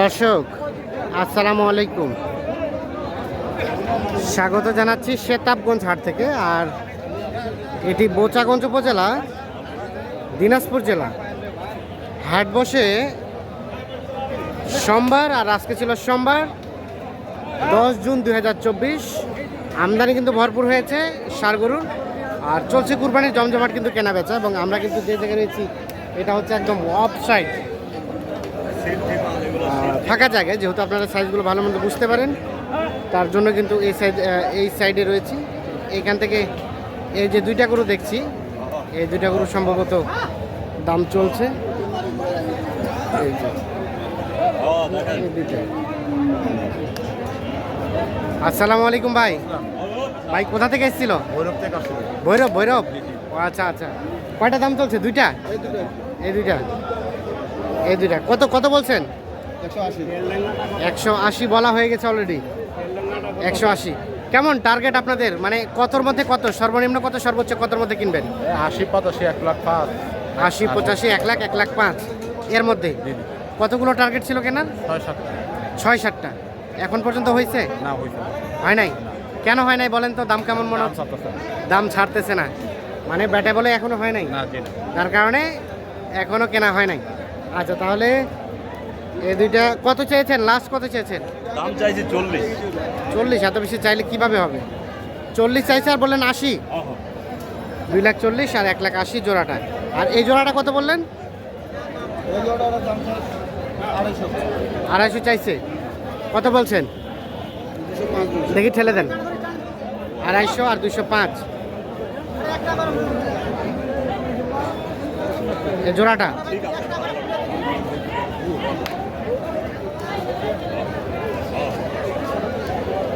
দর্শক, আসসালামু আলাইকুম। স্বাগত জানাচ্ছি শেতাবগঞ্জ হাট থেকে, আর এটি বোচাগঞ্জ উপজেলা, দিনাজপুর জেলা। হাট বসে সোমবার, আর আজকে ছিল সোমবার, দশ জুন দু হাজার চব্বিশ। আমদানি কিন্তু ভরপুর হয়েছে গরুর আর চলছে কুরবানির জমজমাট কিন্তু কেনা বেচা এবং আমরা কিন্তু যে জায়গায় রয়েছি, এটা হচ্ছে একদম অফ সাইড ফাঁকা জায়গায় যেহেতু আপনারা সাইজগুলো ভালো মন্দ বুঝতে পারেন তার জন্য কিন্তু এই সাইড এই সাইডে রয়েছি। এইখান থেকে এই যে দুইটা গরু দেখছি এই দুইটা গরু সম্ভবত দাম চলছে। এই যে আসসালামু আলাইকুম ভাই। ভাই কোথা থেকে এসেছিল? ভৈরব ভৈরব ভৈরব? ও আচ্ছা আচ্ছা। কয়টা দাম চলছে? দুইটা। এই দুইটা। এই দুইটা। কত কত বলছেন? একশো আশি। বলা হয়ে গেছে অলরেডি একশো আশি। কেমন টার্গেট আপনাদের? মানে কতর মধ্যে কত? সর্বনিম্ন কত সর্বোচ্চ কতর মধ্যে কিনবেন? আশি পঁচাশি এক লাখ পাঁচ। আশি পঁচাশি এক লাখ এক লাখ পাঁচ। এর মধ্যে? কতগুলো টার্গেট ছিল কেনার? ছয় সাত ছয় সাতটা এখন পর্যন্ত হয়েছে? না হয়েছে হয় নাই? কেন হয় নাই বলেন তো? দাম কেমন মনে হচ্ছে? দাম ছাড়তেছে না। মানে ব্যাটে বলে এখনও হয় নাই? না জি না তার কারণে এখনও কেনা হয় নাই। আচ্ছা তাহলে এই দুইটা কত চেয়েছেন লাস্ট কত চেয়েছেন দাম চাইছি চল্লিশ। চল্লিশ এত বেশি চাইলে কীভাবে হবে? চল্লিশ চাইছে আর বললেন আশি। দুই লাখ চল্লিশ আর এক লাখ আশি জোড়াটা। আর এই জোড়াটা কত বললেন? আড়াইশো চাইছে। কত বলছেন? দেখি ঠেলে দেন। আড়াইশো আর দুইশো পাঁচ। জোড়াটা?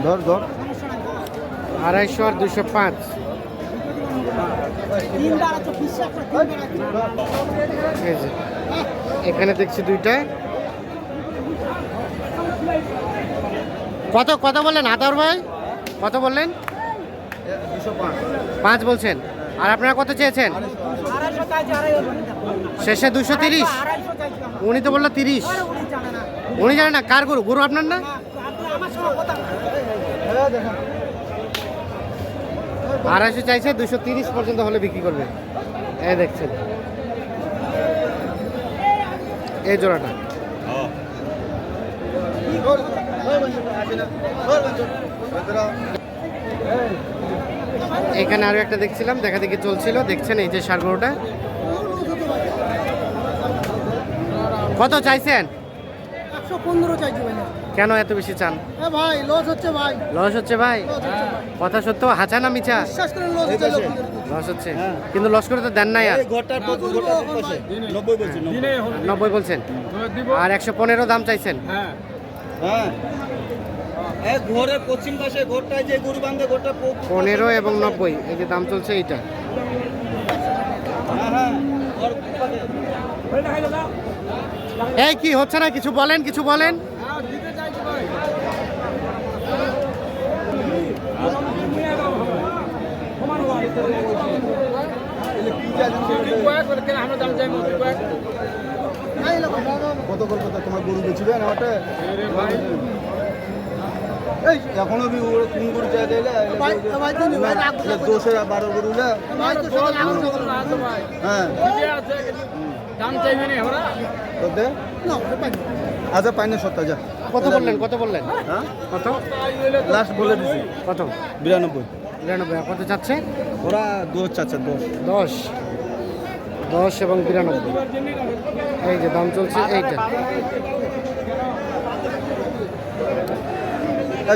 ধর ধর। আড়াইশো আর দুইশো পাঁচ। এখানে দেখছি দুইটা। কত কত বললেন আতর ভাই? কত বললেন? পাঁচ বলছেন। আর আপনারা কত চেয়েছেন? শেষে দুশো তিরিশ। উনি তো বলল তিরিশ। উনি জানেন না। কার গরু? গরু আপনার না? আড়াইশো চাইছে দুশো তিরিশ পর্যন্ত হলে বিক্রি করবে। এই দেখছেন। এই জোড়াটা। এখানে আরও একটা দেখছিলাম, দেখা দেখি চলছিল। দেখছেন এই যে সার গরুটা। কত চাইছেন? একশো পনেরো চাইছি কেন এত বেশি চান? এ ভাই লস হচ্ছে ভাই। লস হচ্ছে ভাই। কথা সত্য হাঁচা না মিছা? বিশ্বাস করে লস হচ্ছে লস হচ্ছে। কিন্তু লস করে তো দেন নাই আর। ঘরটার। নব্বই বলছেন আর একশো পনেরো দাম চাইছেন? হ্যাঁ। এই ঘরের পশ্চিম পাশে ঘরটায় যে গরু বান্ধে ঘরটা পনেরো এবং নব্বই এই যে দাম চলছে এইটা। হ্যাঁ হ্যাঁ। এই কি হচ্ছে না? কিছু বলেন কিছু বলেন। কত কত কত তোমার না ওটা এই এখনও বি ওরা কোন গরু চাই দিলে ভাই, ভাই তুমি ভাই রাগ করো না। দোষে বারো গরু। হ্যাঁ তো দে না। আচ্ছা সত্তা যা কত বললেন কত বললেন হ্যাঁ কত লাস্ট বলে দিছি কত বিরানব্বই বিরানব্বই কত চাচ্ছে? ওরা দোষ চাচ্ছে দশ। দশ। দশ এবং বিরানব্বই। এই যে দাম চলছে এইটা।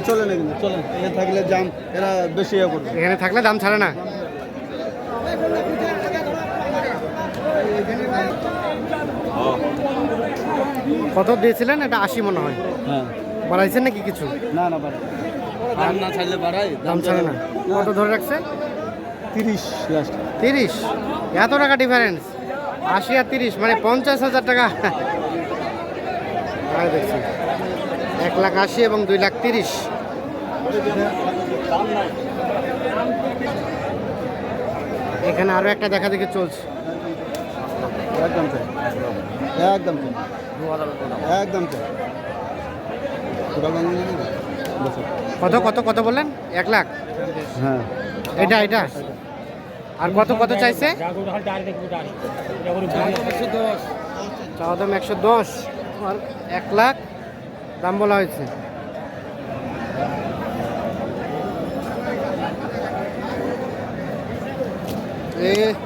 চলে না কিন্তু চলেন এখানে থাকলে জাম এরা বেশি ইয়ে করবে এখানে থাকলে দাম ছাড়ে না। কত দিয়েছিলেন? এটা আশি মনে হয়। হ্যাঁ। বাড়াইছেন নাকি কিছু? না না বাড়াই দাম না ছাড়লে বাড়াই দাম ছাড়ে না। কত ধরে রাখছে? তিরিশ লাস্ট তিরিশ? এত টাকা ডিফারেন্স আশি আর তিরিশ মানে পঞ্চাশ হাজার টাকা। দেখছি। এক লাখ আশি এবং দুই লাখ তিরিশ। এখানে আরও একটা দেখা দেখি চলছে। একদম একদম একদম কত কত কত বললেন? এক লাখ? হ্যাঁ। এটা এটা? আর কত কত চাইছে? চাওয়া দাম একশো দশ। আর এক লাখ? দাম বলা হয়েছে।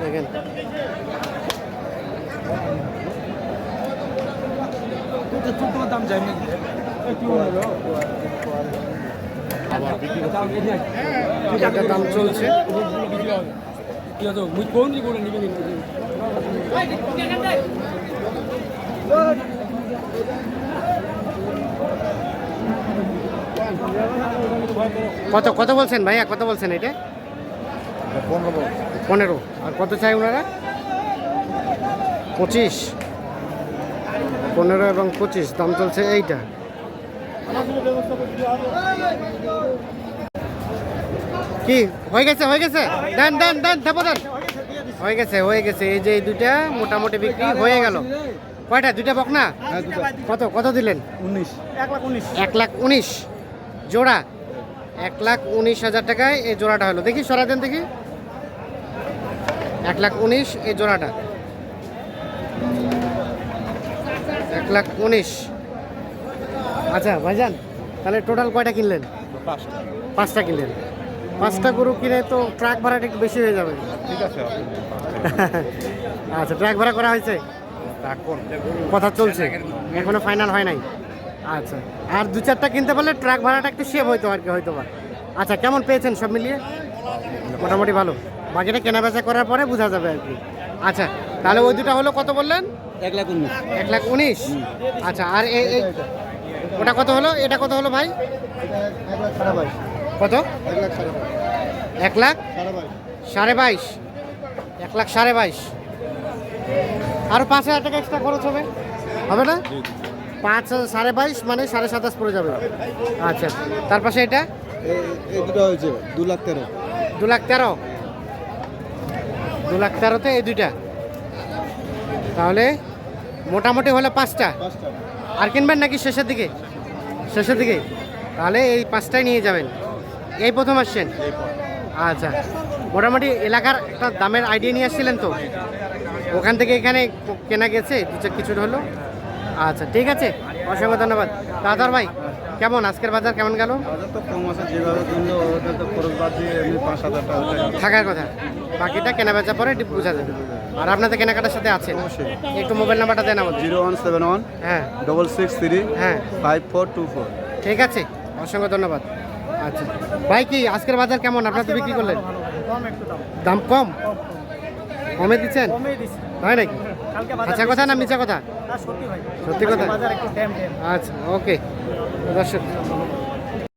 দেখেন। দাম চলছে কত কত বলছেন ভাইয়া? কত বলছেন এটা? পনেরো। আর কত চাই ওনারা? পঁচিশ। পনেরো এবং পঁচিশ, দাম চলছে এইটা। কি? হয়ে গেছে হয়ে গেছে? দেন দেন দেন থাপো দেন। হয়ে গেছে হয়ে গেছে। এই যে এই দুইটা মোটামুটি বিক্রি হয়ে গেল। কয়টা? দুইটা বক না? কত কত দিলেন? উনিশ। এক লাখ উনিশ। এক লাখ উনিশ। জোড়া? এক লাখ উনিশ হাজার টাকায় এই জোড়াটা হলো। দেখি সরা দেন দেখি। এক লাখ উনিশ এই জোড়াটা। এক লাখ উনিশ। আচ্ছা ভাইজান তাহলে টোটাল কয়টা কিনলেন? পাঁচটা কিনলেন। পাঁচটা গরু কিনে তো ট্রাক ভাড়াটা একটু বেশি হয়ে যাবে। ঠিক আছে আচ্ছা ট্রাক ভাড়া করা হয়েছে? কথা চলছে। এখনও ফাইনাল হয় নাই। আচ্ছা আর দু চারটা কিনতে পারলে ট্রাক ভাড়াটা একটু সেভ হইতো আর কি হয়তো বা আচ্ছা কেমন পেয়েছেন সব মিলিয়ে? মোটামুটি ভালো। বাকিটা কেনা বেচা করার পরে বোঝা যাবে আর কি। আচ্ছা তাহলে ওই দুটা হলো কত বললেন? এক লাখ উনিশ। এক লাখ উনিশ। আচ্ছা আর এই এই ওটা কত হলো? এটা কত হলো ভাই? কত? এক লাখ? সাড়ে বাইশ। এক লাখ সাড়ে বাইশ। আরও পাঁচ হাজার টাকা এক্সট্রা খরচ হবে? হবে না? পাঁচ সাড়ে বাইশ মানে সাড়ে সাতাশ পড়ে যাবে। আচ্ছা। তার পাশে এটা? দুটো হয়েছে দু লাখ তেরো। দু লাখ তেরো। দু লাখ তেরোতে এই দুইটা। তাহলে মোটামুটি হলো পাঁচটা। পাঁচটা। আর কিনবেন নাকি শেষের দিকে? শেষের দিকে? তাহলে এই পাঁচটাই নিয়ে যাবেন। এই প্রথম আসছেন? আচ্ছা। মোটামুটি এলাকার একটা দামের আইডিয়া নিয়ে আসছিলেন তো? ওখান থেকে এখানে কেনা গেছে কিছু হলো। আচ্ছা ঠিক আছে। অসংখ্য ধন্যবাদ। দাদার ভাই কেমন? আজকের বাজার কেমন গেল। থাকার কথা। বাকিটা কেনা বেচা পরে বোঝা যাবে। আর আপনাদের কেনাকাটার সাথে আছেন? অবশ্যই। একটু মোবাইল নাম্বারটা দেন আমাদের। জিরো ওয়ান সেভেন ওয়ান হ্যাঁ। ডবল সিক্স থ্রি হ্যাঁ। Five four two four. ঠিক আছে। অসংখ্য ধন্যবাদ। আচ্ছা। ভাই কি আজকের বাজার কেমন? আপনার তো বিক্রি করলেন। দাম কম? কমে দিচ্ছেন? হয় নাকি? আচ্ছা কথা না মিছা কথা? সত্যি কথা? আচ্ছা ওকে। দর্শক